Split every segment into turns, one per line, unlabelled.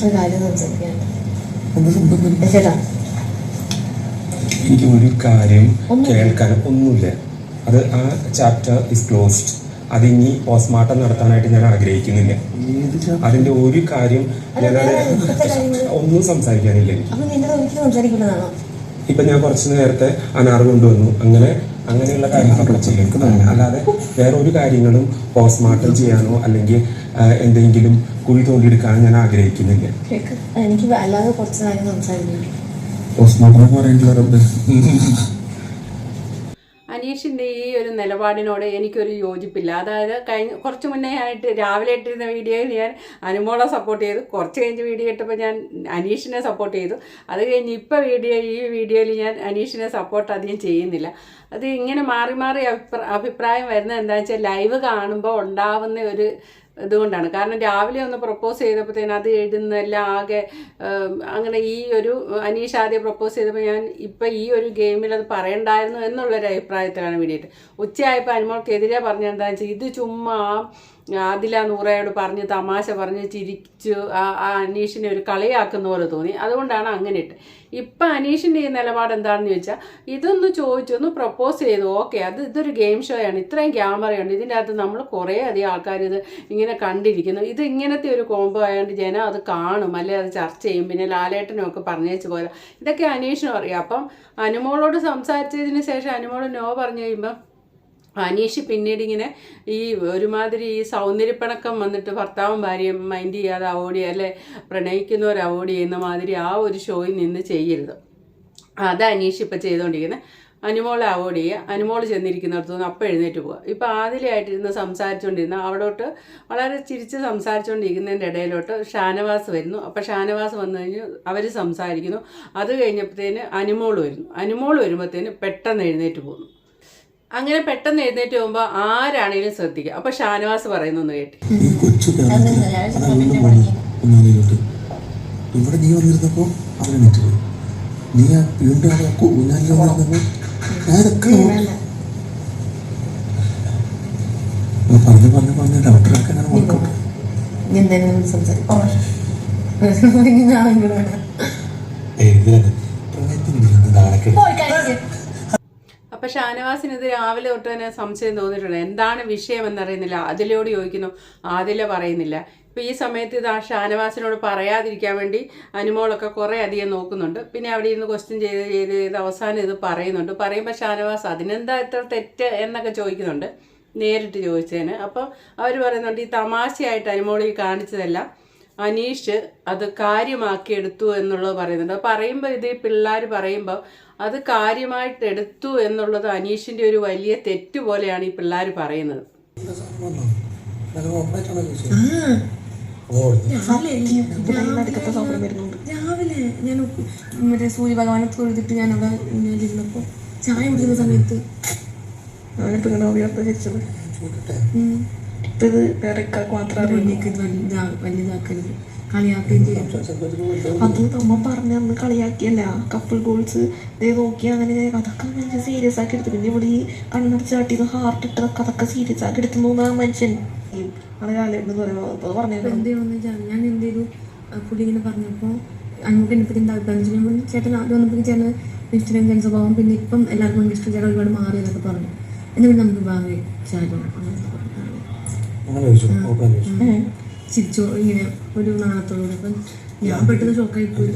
ഒരു കാര്യം സംസാരിക്കാൻ
എന്താ
ചേട്ടാ.
എനിക്ക് ഒരു കാര്യം കേൾക്കാൻ ഒന്നുമില്ല. അത് ആ ചാപ്റ്റർ ഇസ് ക്ലോസ്ഡ് അത് ഇനി പോസ്റ്റ്മോർട്ടം നടത്താനായിട്ട് ഞാൻ ആഗ്രഹിക്കുന്നില്ല. അതിന്റെ ഒരു കാര്യം ഞാൻ ഒന്നും സംസാരിക്കാനില്ല ഇപ്പൊ ഞാൻ കുറച്ച് നേരത്തെ അനാറ് കൊണ്ടുവന്നു. അങ്ങനെ അങ്ങനെയുള്ള കാര്യങ്ങളൊക്കെ ചെയ്യുന്നതാണ് അല്ലാതെ വേറെ ഒരു കാര്യങ്ങളും പോസ്റ്റ്മോർട്ടം ചെയ്യാനോ അല്ലെങ്കിൽ എന്തെങ്കിലും കുഴി തോണ്ടിയെടുക്കാനോ ഞാൻ ആഗ്രഹിക്കുന്നില്ല.
എനിക്ക് അല്ലാതെ കുറച്ച് കാര്യങ്ങൾ സംസാരിക്കുന്നു
പോസ്റ്റ്മോർട്ടം എന്ന് പറയണ്ടല്ലോ
അനീഷിന്റെ ഈ ഒരു നിലപാടിനോട് എനിക്കൊരു യോജിപ്പില്ല. അതായത് കഴിഞ്ഞ കുറച്ച് മുന്നേ ആയിട്ട് രാവിലെ ഇട്ടിരുന്ന വീഡിയോയിൽ ഞാൻ അനുമോളെ സപ്പോർട്ട് ചെയ്തു. കുറച്ച് കഴിഞ്ഞ് വീഡിയോ ഇട്ടപ്പോൾ ഞാൻ അനീഷിനെ സപ്പോർട്ട് ചെയ്തു. അത് കഴിഞ്ഞ് ഇപ്പോൾ വീഡിയോ ഈ വീഡിയോയിൽ ഞാൻ അനീഷിനെ സപ്പോർട്ട് അധികം ചെയ്യുന്നില്ല. അത് ഇങ്ങനെ മാറി മാറി അഭിപ്രായം വരുന്നത് എന്താണെന്ന് വെച്ചാൽ ലൈവ് കാണുമ്പോൾ ഉണ്ടാവുന്ന ഒരു ഇതുകൊണ്ടാണ്. കാരണം രാവിലെ ഒന്ന് പ്രപ്പോസ് ചെയ്തപ്പോഴത്തേന് അത് എഴുതുന്നെല്ലാം ആകെ അങ്ങനെ ഈ ഒരു അനീഷ് ആദ്യം പ്രപ്പോസ് ചെയ്തപ്പോൾ ഞാൻ ഇപ്പം ഈ ഒരു ഗെയിമിൽ അത് പറയണ്ടായിരുന്നു എന്നുള്ളൊരു അഭിപ്രായത്തിലാണ് വേണ്ടിയിട്ട് ഉച്ചയായപ്പോൾ അനുമോൾക്കെതിരെ പറഞ്ഞെന്താണെന്ന് വെച്ചാൽ ഇത് ചുമ്മാ ആദില നൂറയോട് പറഞ്ഞ് തമാശ പറഞ്ഞ് ചിരിച്ചു ആ അനീഷിനെ ഒരു കളിയാക്കുന്ന പോലെ തോന്നി. അതുകൊണ്ടാണ് അങ്ങനെ ഇട്ട്. ഇപ്പം അനീഷിന്റെ ഈ നിലപാട് എന്താണെന്ന് ചോദിച്ചാൽ ഇതൊന്ന് ചോദിച്ചു ഒന്ന് പ്രപ്പോസ് ചെയ്തു. ഓക്കെ അത് ഇതൊരു ഗെയിം ഷോ ആണ്. ഇത്രയും ക്യാമറയുണ്ട് ഇതിന്റെ അകത്ത് നമ്മൾ കുറേ അധികം ആൾക്കാർ ഇത് ഇങ്ങനെ കണ്ടിരിക്കുന്നു. ഇത് ഇങ്ങനത്തെ ഒരു കോംബോ ആയതുകൊണ്ട് ജനം അത് കാണും. അല്ലെ അത് ചർച്ച ചെയ്യും. പിന്നെ ലാലേട്ടനും ഒക്കെ പറഞ്ഞേച്ച് പോലെ ഇതൊക്കെ അനീഷിനും അറിയാം. അപ്പം അനുമോളോട് സംസാരിച്ചതിന് ശേഷം അനുമോൾ നോ പറഞ്ഞു കഴിയുമ്പം അനീഷ് പിന്നീട് ഇങ്ങനെ ഈ ഒരുമാതിരി ഈ സൗന്ദര്യപ്പിണക്കം വന്നിട്ട് ഭർത്താവും ഭാര്യയും മൈൻഡ് ചെയ്യാതെ അവോയ്ഡ് ചെയ്യുക അല്ലെ? പ്രണയിക്കുന്നവർ അവോയ്ഡ് ചെയ്യുന്ന മാതിരി ആ ഒരു ഷോയിൽ നിന്ന് ചെയ്യരുത്. അത് അനീഷ് ഇപ്പം ചെയ്തുകൊണ്ടിരിക്കുന്നത് അനുമോളെ അവോയ്ഡ് ചെയ്യുക. അനുമോൾ ചെന്നിരിക്കുന്നിടത്തു നിന്ന് അപ്പം എഴുന്നേറ്റ് പോവുക. ഇപ്പം ആദ്യമായിട്ടിരുന്ന് സംസാരിച്ചുകൊണ്ടിരുന്ന അവിടോട്ട് വളരെ ചിരിച്ച് സംസാരിച്ചുകൊണ്ടിരിക്കുന്നതിന്റെ ഇടയിലോട്ട് ഷാനവാസ് വരുന്നു. അപ്പം ഷാനവാസ് വന്നു കഴിഞ്ഞ് അവർ സംസാരിക്കുന്നു. അത് കഴിഞ്ഞപ്പോഴത്തേന് അനുമോൾ വരുന്നു. അനുമോൾ വരുമ്പോഴത്തേന് പെട്ടെന്ന് എഴുന്നേറ്റ് പോകുന്നു. അങ്ങനെ പെട്ടെന്ന് എഴുന്നേറ്റ് പോകുമ്പോൾ ആരാണേലും ശ്രദ്ധിക്കുക. അപ്പൊ ഷാനവാസ് പറയുന്നൊന്ന് കേട്ടി.
ഇവിടെ നീ വന്നിരുന്നപ്പോ അവനെ നെറ്റ് പോയി. നീ ആ വീണ്ടും അവിടെ ഊഞ്ഞാലിൽ വന്നിരുന്നപ്പോ ഞാനൊക്കെ
വേണ്ട.
പറഞ്ഞു പറഞ്ഞു പറഞ്ഞ് ഡോക്ടറൊക്കെ ഞാൻ വർക്കൗട്ട്
സംസാരിക്കും. ഞാൻ ഇങ്ങോട്ട് വേണം.
ഇതിലൊക്കെ
അപ്പൊ ഷാനവാസിന് ഇത് രാവിലെ തൊട്ട് തന്നെ സംശയം തോന്നിയിട്ടുണ്ട്. എന്താണ് വിഷയം എന്നറിയുന്നില്ല. അതിലോട് ചോദിക്കുന്നു. ആദില പറയുന്നില്ല. ഇപ്പൊ ഈ സമയത്ത് ഇത് ആ ഷാനവാസിനോട് പറയാതിരിക്കാൻ വേണ്ടി അനുമോളൊക്കെ കുറെ അധികം നോക്കുന്നുണ്ട്. പിന്നെ അവിടെ ഇരുന്ന് ക്വസ്റ്റ്യൻ ചെയ്ത് ചെയ്ത് ചെയ്ത് അവസാനം ഇത് പറയുന്നുണ്ട്. പറയുമ്പോൾ ഷാനവാസ് അതിനെന്താ ഇത്ര തെറ്റ്? എന്നൊക്കെ ചോദിക്കുന്നുണ്ട്. നേരിട്ട് ചോദിച്ചതിന്. അപ്പോൾ അവർ പറയുന്നുണ്ട് ഈ തമാശയായിട്ട് അനുമോൾ ഈ കാണിച്ചതെല്ലാം അനീഷ് അത് കാര്യമാക്കി എടുത്തു എന്നുള്ളത് പറയുന്നുണ്ട്. പറയുമ്പോൾ ഇത് പിള്ളേർ പറയുമ്പോൾ അത് കാര്യമായിട്ട് എടുത്തു എന്നുള്ളത് അനീഷിന്റെ ഒരു വലിയ തെറ്റ് പോലെയാണ് ഈ പിള്ളേർ പറയുന്നത്.
രാവിലെ ഞാൻ മറ്റേ സൂര്യ ഭഗവാനെ തൊഴുതിട്ട് ഞാൻ അവിടെ ഇരുന്നപ്പോ ചായ കുടിക്കുന്ന സമയത്ത് ഓവിയപ്പോ വെച്ചത് ഇത് വേറെ വലുതാക്കരുത് അത് നമ്മ പറഞ്ഞ അന്ന് കളിയാക്കിയല്ല. കപ്പിൾ ഗോൾസ് ഇതേ നോക്കി അങ്ങനെ അതൊക്കെ സീരിയസ് ആക്കി എടുത്തു. പിന്നെ ഇവിടെ ഈ ഹാർട്ട് ഇട്ടതൊക്കെ അതൊക്കെ സീരിയസ് ആക്കി എടുത്തു തോന്നുന്ന മനുഷ്യൻ.
ഞാൻ എന്ത് ചെയ്തു? പുള്ളി ഇങ്ങനെ പറഞ്ഞപ്പോൾ അങ്ങോട്ട് എന്നെ അഭിപ്രായം ചേട്ടൻ ആദ്യം വന്നപ്പോൾ ചേട്ടൻ ഇഷ്ടം ജനസ്വഭാവം പിന്നെ ഇപ്പം എല്ലാവർക്കും ഇഷ്ടം ചേട്ടൻ ഒരുപാട് മാറി എന്നൊക്കെ പറഞ്ഞു. എന്നിട്ട് നമുക്ക് ഭാവി ചേട്ടൻ ചിരിച്ചോ. ഇങ്ങനെ ഒരു അപ്പം ഞാൻ പെട്ടെന്ന് ഷോക്കായി പോയി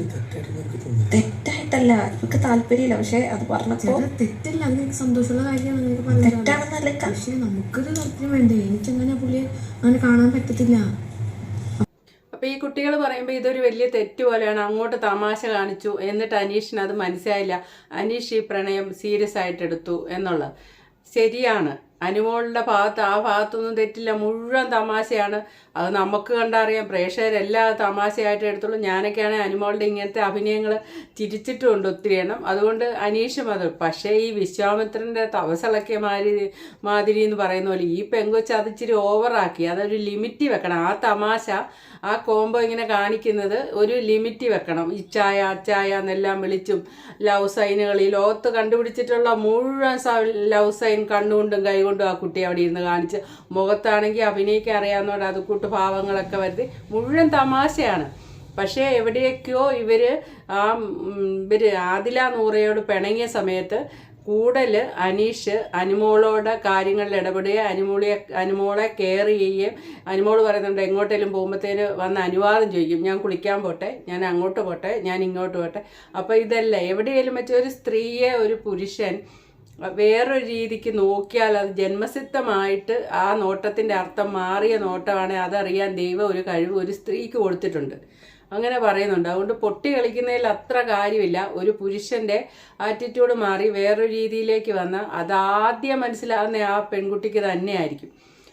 തെറ്റായിട്ടല്ല. ഇവർക്ക് താല്പര്യമില്ല. പക്ഷെ അത് പറഞ്ഞപ്പോ
തെറ്റല്ല. അത് എനിക്ക് സന്തോഷമുള്ള കാര്യമാണ്
തെറ്റാണെന്നല്ല
പക്ഷേ നമുക്കൊരു താല്പര്യം വേണ്ടേ? എനിക്കങ്ങനെ പുള്ളിയെ അങ്ങനെ കാണാൻ പറ്റത്തില്ല.
അപ്പോൾ ഈ കുട്ടികൾ പറയുമ്പോൾ ഇതൊരു വലിയ തെറ്റ് പോലെയാണ്. അങ്ങോട്ട് തമാശ കാണിച്ചു. എന്നിട്ട് അനീഷിന് അത് മനസ്സിലായില്ല. അനീഷ് ഈ പ്രണയം സീരിയസ് ആയിട്ട് എടുത്തു എന്നുള്ളത്. ശരിയാണ്. അനുമോളുടെ ഭാഗത്ത് ആ ഭാഗത്തൊന്നും തെറ്റില്ല. മുഴുവൻ തമാശയാണ്. അത് നമുക്ക് കണ്ടറിയാം. പ്രേക്ഷകരെല്ലാം തമാശയായിട്ട് എടുത്തുള്ളൂ. ഞാനൊക്കെയാണ് അനുമോളുടെ ഇങ്ങനത്തെ അഭിനയങ്ങൾ ചിരിച്ചിട്ടുമുണ്ട് ഒത്തിരി എണ്ണം. അതുകൊണ്ട് അനീഷും അത്. പക്ഷേ ഈ വിശ്വാമിത്രന്റെ തവസളക്കിയ മാതിരി മാതിരി എന്ന് പറയുന്ന പോലെ ഈ പെങ്കൊച്ച് അത് ഇച്ചിരി ഓവറാക്കി. അതൊരു ലിമിറ്റ് വെക്കണം. ആ തമാശ ആ കോംബോ ഇങ്ങനെ കാണിക്കുന്നത് ഒരു ലിമിറ്റ് വെക്കണം. ഇച്ചായ അച്ചായ എന്നെല്ലാം വിളിച്ചും ലവ് സൈനുകൾ ഈ ലോകത്ത് കണ്ടുപിടിച്ചിട്ടുള്ള മുഴുവൻ ലവ് സൈൻ കണ്ണുകൊണ്ടും കൈകൊണ്ടും ആ കുട്ടി അവിടെ ഇരുന്ന് കാണിച്ച് മുഖത്താണെങ്കിൽ അഭിനയിക്കാൻ അറിയാവുന്നതുകൊണ്ട് അത് കൂട്ട് ഭാവങ്ങളൊക്കെ വരുത്തി. മുഴുവൻ തമാശയാണ്. പക്ഷേ എവിടെയൊക്കെയോ ഇവർ ആ ഇവർ ആദില നൂറയോട് പിണങ്ങിയ സമയത്ത് കൂടുതൽ അനീഷ് അനുമോളോട് കാര്യങ്ങളിൽ ഇടപെടുകയും അനുമോളിയെ അനുമോളെ കെയർ ചെയ്യുകയും അനുമോൾ പറയുന്നുണ്ട് എങ്ങോട്ടേലും പോകുമ്പോഴത്തേന് വന്ന് അനുവാദം ചോദിക്കും. ഞാൻ കുളിക്കാൻ പോട്ടെ ഞാൻ അങ്ങോട്ട് പോട്ടെ ഞാൻ ഇങ്ങോട്ട് പോട്ടെ. അപ്പോൾ ഇതല്ല എവിടെയെങ്കിലും വെച്ച് ഒരു സ്ത്രീയെ ഒരു പുരുഷൻ വേറൊരു രീതിക്ക് നോക്കിയാൽ അത് ജന്മസിദ്ധമായിട്ട് ആ നോട്ടത്തിന്റെ അർത്ഥം മാറിയ നോട്ടമാണ് അതറിയാൻ ദൈവം ഒരു കഴിവ് ഒരു സ്ത്രീക്ക് കൊടുത്തിട്ടുണ്ട്. അങ്ങനെ പറയുന്നുണ്ട്. അതുകൊണ്ട് പൊട്ടി കളിക്കുന്നതിൽ അത്ര കാര്യമില്ല. ഒരു പുരുഷന്റെ ആറ്റിറ്റ്യൂഡ് മാറി വേറൊരു രീതിയിലേക്ക് വന്നാൽ അതാദ്യം മനസ്സിലാകുന്ന ആ പെൺകുട്ടിക്ക് തന്നെയായിരിക്കും.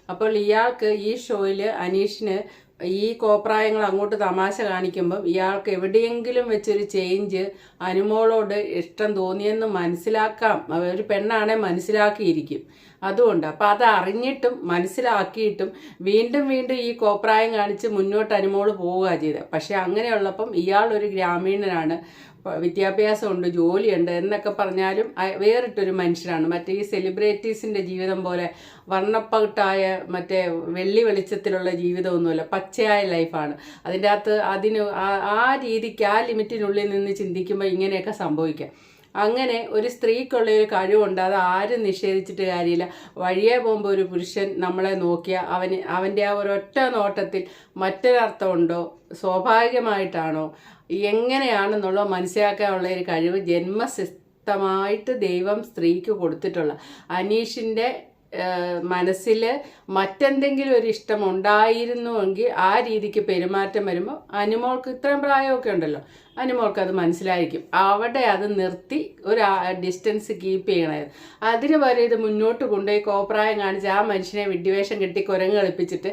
അപ്പോൾ ഇയാൾക്ക് ഈ ഷോയിൽ അനീഷിന് ഈ കോപ്രായങ്ങൾ അങ്ങോട്ട് തമാശ കാണിക്കുമ്പം ഇയാൾക്ക് എവിടെയെങ്കിലും വെച്ചൊരു ചേഞ്ച് അനുമോളോട് ഇഷ്ടം തോന്നിയെന്ന് മനസ്സിലാക്കാം. ഒരു പെണ്ണാണെ മനസ്സിലാക്കിയിരിക്കും. അതുകൊണ്ട് അപ്പം അത് അറിഞ്ഞിട്ടും മനസ്സിലാക്കിയിട്ടും വീണ്ടും വീണ്ടും ഈ കോപ്രായം കാണിച്ച് മുന്നോട്ട് അനുമോൾ പോവുക ചെയ്തത് പക്ഷേ അങ്ങനെയുള്ളപ്പം ഇയാൾ ഒരു ഗ്രാമീണനാണ്. വിദ്യാഭ്യാസമുണ്ട് ജോലിയുണ്ട് എന്നൊക്കെ പറഞ്ഞാലും വേറിട്ടൊരു മനുഷ്യനാണ് മറ്റേ ഈ സെലിബ്രിറ്റീസിന്റെ ജീവിതം പോലെ വർണപ്പകിട്ടായ മറ്റേ വെള്ളി വെളിച്ചത്തിലുള്ള ജീവിതമൊന്നുമല്ല പച്ചയായ ലൈഫാണ് അതിന്റെ അകത്ത് അതിന് ആ രീതിക്ക് ആ ലിമിറ്റിനുള്ളിൽ നിന്ന് ചിന്തിക്കുമ്പോൾ ഇങ്ങനെയൊക്കെ സംഭവിക്കാം. അങ്ങനെ ഒരു സ്ത്രീക്കുള്ള ഒരു കഴിവുണ്ട്. അത് ആരും നിഷേധിച്ചിട്ട് കാര്യമില്ല. വഴിയെ പോകുമ്പോൾ ഒരു പുരുഷൻ നമ്മളെ നോക്കിയാൽ അവന് അവന്റെ ആ ഒരൊറ്റ നോട്ടത്തിൽ മറ്റൊരർത്ഥമുണ്ടോ? സ്വാഭാവികമായിട്ടാണോ? എങ്ങനെയാണെന്നുള്ള മനസ്സിലാക്കാനുള്ള ഒരു കഴിവ് ജന്മസിദ്ധമായിട്ട് ദൈവം സ്ത്രീക്ക് കൊടുത്തിട്ടുള്ള അനീഷിന്റെ മനസ്സിൽ മറ്റെന്തെങ്കിലും ഒരു ഇഷ്ടം ഉണ്ടായിരുന്നുവെങ്കിൽ ആ രീതിക്ക് പെരുമാറ്റം വരുമ്പോൾ അനുമോൾക്ക് ഇത്രയും പ്രായമൊക്കെ ഉണ്ടല്ലോ. അനുമോൾക്ക് അത് മനസ്സിലായിരിക്കും. അവിടെ അത് നിർത്തി ഒരു ഡിസ്റ്റൻസ് കീപ്പ് ചെയ്യണമായിരുന്നു. അതിന് വരെ ഇത് മുന്നോട്ട് കൊണ്ടുപോയി കോപ്രായം കാണിച്ച് ആ മനുഷ്യനെ വിഡ്ഡിവേഷം കെട്ടി കുരങ്ങ് കളിപ്പിച്ചിട്ട്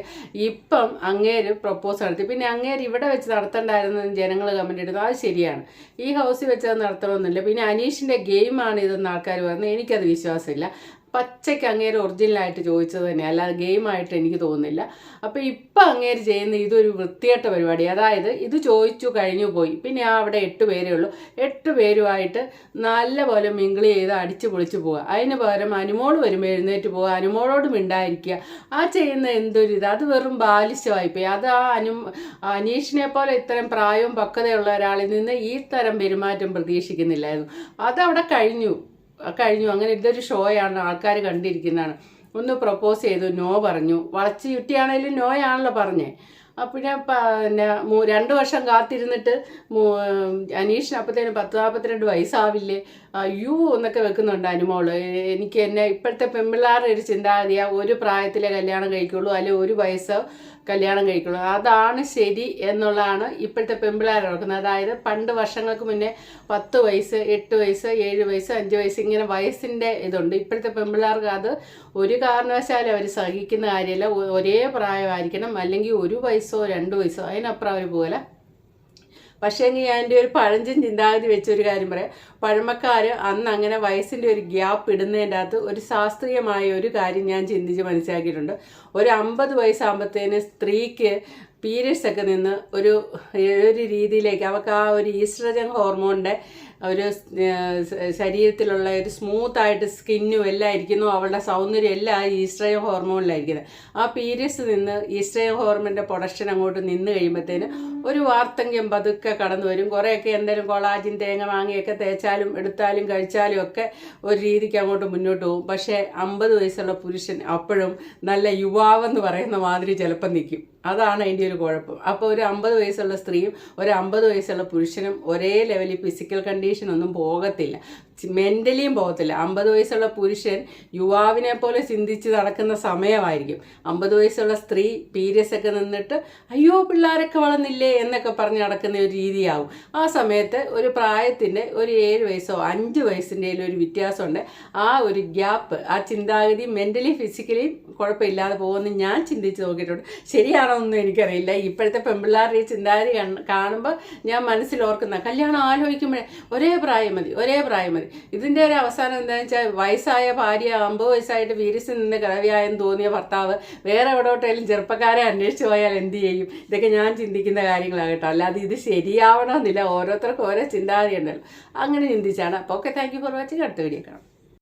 ഇപ്പം അങ്ങേര് പ്രപ്പോസ് നടത്തി. പിന്നെ അങ്ങേര് ഇവിടെ വെച്ച് നടത്തണ്ടായിരുന്നു ജനങ്ങൾ കമന്റ് ഇടുന്നു. അത് ശരിയാണ്. ഈ ഹൗസിൽ വെച്ച് അത് നടത്തണമെന്നില്ല. പിന്നെ അനീഷിന്റെ ഗെയിമാണ് ഇതെന്ന് ആൾക്കാർ പറഞ്ഞത് എനിക്കത് വിശ്വാസമില്ല. പച്ചയ്ക്ക് അങ്ങേര് ഒറിജിനലായിട്ട് ചോദിച്ചത് തന്നെ. അല്ലാതെ ഗെയിമായിട്ട് എനിക്ക് തോന്നുന്നില്ല. അപ്പോൾ ഇപ്പം അങ്ങേര് ചെയ്യുന്ന ഇതൊരു വൃത്തികെട്ട പരിപാടി. അതായത് ഇത് ചോദിച്ചു കഴിഞ്ഞു പോയി. പിന്നെ ആ അവിടെ എട്ട് പേരേ ഉള്ളൂ. എട്ട് പേരുമായിട്ട് നല്ലപോലെ മിങ്കിൾ ചെയ്ത് അടിച്ചു പൊളിച്ചു പോവുക. അതിന് പകരം അനുമോൾ വരുമ്പോൾ എഴുന്നേറ്റ് പോവുക. അനുമോളോട് മിണ്ടായിരിക്കുക. ആ ചെയ്യുന്ന എന്തൊരു ഇത്? അത് വെറും ബാലിശമായിപ്പോയി അത് ആ അനു അനീഷിനെ പോലെ ഇത്തരം പ്രായവും പക്വതയുള്ള ഒരാളിൽ നിന്ന് ഈ തരം പെരുമാറ്റം പ്രതീക്ഷിക്കുന്നില്ലായിരുന്നു. അതവിടെ കഴിഞ്ഞു. കഴിഞ്ഞു. അങ്ങനെ ഇതൊരു ഷോയാണ് ആൾക്കാർ കണ്ടിരിക്കുന്നതാണ്. ഒന്ന് പ്രപ്പോസ് ചെയ്തു നോ പറഞ്ഞു. വളച്ച് ചുറ്റിയാണേലും നോയാണല്ലോ പറഞ്ഞേ. അപ്പം പിന്നെ രണ്ട് വർഷം കാത്തിരുന്നിട്ട് അനീഷിന് അപ്പത്തേനും പത്ത് നാൽപ്പത്തിരണ്ട് വയസ്സാവില്ലേ. അയ്യോ എന്നൊക്കെ വെക്കുന്നുണ്ട് അനുമോൾ എനിക്ക് എന്നെ ഇപ്പോഴത്തെ പെൺപിള്ളേരുടെ ഒരു ചിന്താഗതിയാ ഒരു പ്രായത്തിലെ കല്യാണം കഴിക്കുള്ളൂ അല്ലെ ഒരു വയസ്സോ കല്യാണം കഴിക്കുള്ളൂ. അതാണ് ശരി എന്നുള്ളതാണ് ഇപ്പോഴത്തെ പെൺപിള്ളേർ ഓർക്കുന്നത്. അതായത് പണ്ട് വർഷങ്ങൾക്ക് മുന്നേ പത്ത് വയസ്സ് എട്ട് വയസ്സ് ഏഴ് വയസ്സ് അഞ്ച് വയസ്സ് ഇങ്ങനെ വയസ്സിന്റെ ഇതുണ്ട്. ഇപ്പോഴത്തെ പെൺപിള്ളേർക്ക് അത് ഒരു കാരണവശാലും അവർ സഹിക്കുന്ന കാര്യമല്ല. ഒരേ പ്രായമായിരിക്കണം. അല്ലെങ്കിൽ ഒരു വയസ്സോ രണ്ട് വയസ്സോ അതിനപ്പുറം അവർ പോലെ പക്ഷേ ഞാൻ എന്റെ ഒരു പഴഞ്ചൻ ചിന്താഗതി വെച്ചൊരു കാര്യം പറയാം. പഴമക്കാർ അന്ന് അങ്ങനെ വയസ്സിന്റെ ഒരു ഗ്യാപ്പ് ഇടുന്നതിന്റെ അകത്ത് ഒരു ശാസ്ത്രീയമായ ഒരു കാര്യം ഞാൻ ചിന്തിച്ച് മനസ്സിലാക്കിയിട്ടുണ്ട്. ഒരു അമ്പത് വയസ്സാകുമ്പോഴത്തേന് സ്ത്രീക്ക് പീരിയഡ്സ് ഒക്കെ നിന്ന് ഒരു ഒരു രീതിയിലേക്ക് അവർക്ക് ആ ഒരു ഈസ്ട്രജൻ ഹോർമോണിന്റെ ഒരു ശരീരത്തിലുള്ള ഒരു സ്മൂത്ത് ആയിട്ട് സ്കിന്നും എല്ലാം ഇരിക്കുന്നു. അവളുടെ സൗന്ദര്യം എല്ലാം ഈസ്ട്രയോ ഹോർമോണിലായിരിക്കുന്നത്. ആ പീരിയഡ്സ് നിന്ന് ഈസ്ട്രയോ ഹോർമോണിന്റെ പ്രൊഡക്ഷൻ അങ്ങോട്ട് നിന്ന് കഴിയുമ്പോഴത്തേന് ഒരു വാർത്തങ്കം പതുക്കെ കടന്നു വരും. കുറേയൊക്കെ എന്തെങ്കിലും കൊളാജിൻ തേങ്ങ വാങ്ങിയൊക്കെ തേച്ചാലും എടുത്താലും കഴിച്ചാലും ഒക്കെ ഒരു രീതിക്ക് അങ്ങോട്ട് മുന്നോട്ട് പോകും. പക്ഷേ അമ്പത് വയസ്സുള്ള പുരുഷൻ അപ്പോഴും നല്ല യുവാവെന്ന് പറയുന്ന മാതിരി ചിലപ്പം നിൽക്കും. അതാണ് അതിന്റെ ഒരു കുഴപ്പം. അപ്പോൾ ഒരു അമ്പത് വയസ്സുള്ള സ്ത്രീയും ഒരു അമ്പത് വയസ്സുള്ള പുരുഷനും ഒരേ ലെവലിൽ ഫിസിക്കൽ കണ്ടീഷൻ ഒന്നും പോകത്തില്ല. മെന്റലിയും പോകത്തില്ല. അമ്പത് വയസ്സുള്ള പുരുഷൻ യുവാവിനെ പോലെ ചിന്തിച്ച് നടക്കുന്ന സമയമായിരിക്കും. അമ്പത് വയസ്സുള്ള സ്ത്രീ പീരിയസ് ഒക്കെ നിന്നിട്ട് അയ്യോ പിള്ളേരൊക്കെ വളർന്നില്ലേ? എന്നൊക്കെ പറഞ്ഞ് നടക്കുന്ന ഒരു രീതിയാവും. ആ സമയത്ത് ഒരു പ്രായത്തിന്റെ ഒരു ഏഴ് വയസ്സോ അഞ്ച് വയസ്സിന്റെ ഒരു വ്യത്യാസമുണ്ട്. ആ ഒരു ഗ്യാപ്പ് ആ ചിന്താഗതി മെന്റലി ഫിസിക്കലി കുഴപ്പമില്ലാതെ പോകുമെന്ന് ഞാൻ ചിന്തിച്ച് നോക്കിയിട്ടുണ്ട്. ശരിയാണോ ഒന്നും എനിക്കറിയില്ല. ഇപ്പോഴത്തെ പെൺപിള്ളേരുടെ ഈ ചിന്താഗതി കാണുമ്പോൾ ഞാൻ മനസ്സിൽ ഓർക്കുന്ന കല്യാണം ആലോചിക്കുമ്പോഴേ ഒരേ പ്രായം മതി ഒരേ പ്രായം മതി. ഇതിന്റെ ഒരു അവസാനം എന്താണെന്ന് വെച്ചാൽ വയസ്സായ ഭാര്യ അമ്പത് വയസ്സായിട്ട് വീരിസിൽ നിന്ന് കിടവിയായെന്ന് തോന്നിയ ഭർത്താവ് വേറെ എവിടോട്ടെങ്കിലും ചെറുപ്പക്കാരെ അന്വേഷിച്ച് പോയാൽ എന്ത് ചെയ്യും? ഇതൊക്കെ ഞാൻ ചിന്തിക്കുന്ന കാര്യങ്ങളാണ് കേട്ടോ. അല്ലാതെ ഇത് ശരിയാവണമെന്നില്ല. ഓരോരുത്തർക്കും ഓരോ ചിന്താഗതി ഉണ്ടല്ലോ അങ്ങനെ ചിന്തിച്ചാണ്. അപ്പോൾ okay thank you for watching അടുത്ത വീഡിയോ കാണാം.